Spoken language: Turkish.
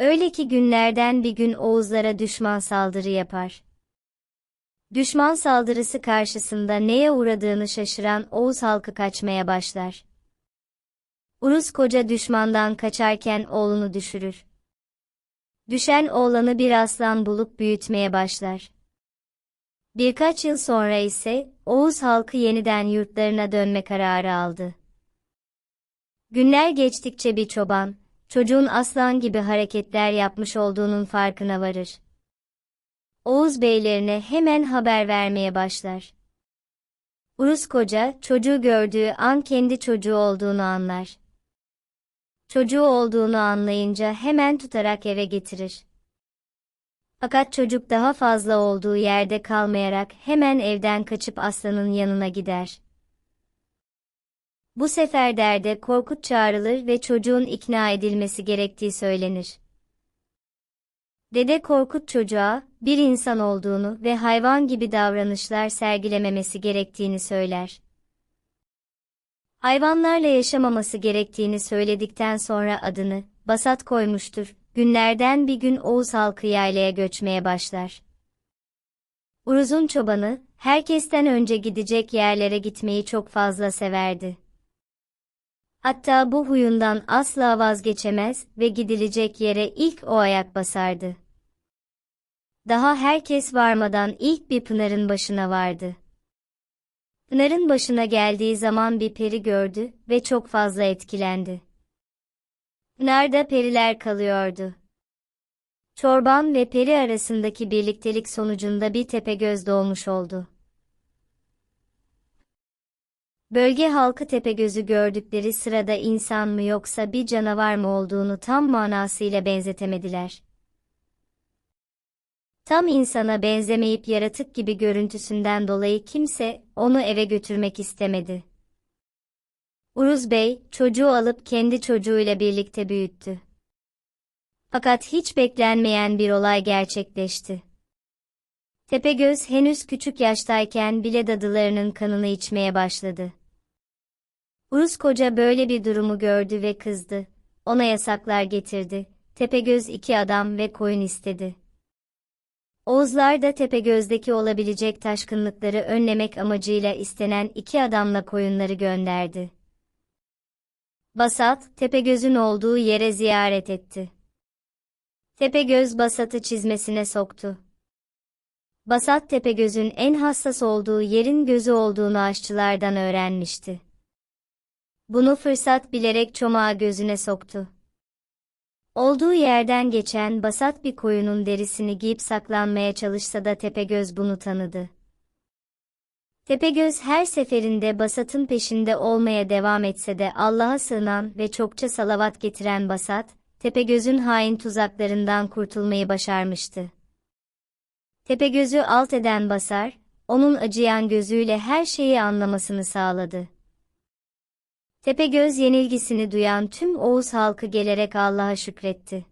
Öyle ki günlerden bir gün Oğuzlara düşman saldırı yapar. Düşman saldırısı karşısında neye uğradığını şaşıran Oğuz halkı kaçmaya başlar. Uruz koca düşmandan kaçarken oğlunu düşürür. Düşen oğlanı bir aslan bulup büyütmeye başlar. Birkaç yıl sonra ise Oğuz halkı yeniden yurtlarına dönme kararı aldı. Günler geçtikçe bir çoban, çocuğun aslan gibi hareketler yapmış olduğunun farkına varır. Oğuz beylerine hemen haber vermeye başlar. Uruz koca, çocuğu gördüğü an kendi çocuğu olduğunu anlar. Çocuğu olduğunu anlayınca hemen tutarak eve getirir. Fakat çocuk daha fazla olduğu yerde kalmayarak hemen evden kaçıp aslanın yanına gider. Bu sefer derde Korkut çağrılır ve çocuğun ikna edilmesi gerektiği söylenir. Dede Korkut çocuğa, bir insan olduğunu ve hayvan gibi davranışlar sergilememesi gerektiğini söyler. Hayvanlarla yaşamaması gerektiğini söyledikten sonra adını, Basat koymuştur. Günlerden bir gün Oğuz halkı yaylaya göçmeye başlar. Uruz'un çobanı, herkesten önce gidecek yerlere gitmeyi çok fazla severdi. Hatta bu huyundan asla vazgeçemez ve gidilecek yere ilk o ayak basardı. Daha herkes varmadan ilk bir pınarın başına vardı. Pınarın başına geldiği zaman bir peri gördü ve çok fazla etkilendi. Pınarda periler kalıyordu. Çorban ve peri arasındaki birliktelik sonucunda bir tepegöz doğmuş oldu. Bölge halkı Tepegöz'ü gördükleri sırada insan mı yoksa bir canavar mı olduğunu tam manasıyla benzetemediler. Tam insana benzemeyip yaratık gibi görüntüsünden dolayı kimse onu eve götürmek istemedi. Uruz Bey, çocuğu alıp kendi çocuğuyla birlikte büyüttü. Fakat hiç beklenmeyen bir olay gerçekleşti. Tepegöz henüz küçük yaştayken bile dadılarının kanını içmeye başladı. Uruz koca böyle bir durumu gördü ve kızdı. Ona yasaklar getirdi. Tepegöz iki adam ve koyun istedi. Oğuzlar da Tepegöz'deki olabilecek taşkınlıkları önlemek amacıyla istenen iki adamla koyunları gönderdi. Basat, Tepegöz'ün olduğu yere ziyaret etti. Tepegöz Basat'ı çizmesine soktu. Basat Tepegöz'ün en hassas olduğu yerin gözü olduğunu aşçılardan öğrenmişti. Bunu fırsat bilerek çomağı gözüne soktu. Olduğu yerden geçen basat bir koyunun derisini giyip saklanmaya çalışsa da Tepegöz bunu tanıdı. Tepegöz her seferinde Basat'ın peşinde olmaya devam etse de Allah'a sığınan ve çokça salavat getiren Basat, Tepegöz'ün hain tuzaklarından kurtulmayı başarmıştı. Tepegöz'ü alt eden Basar, onun acıyan gözüyle her şeyi anlamasını sağladı. Tepegöz yenilgisini duyan tüm Oğuz halkı gelerek Allah'a şükretti.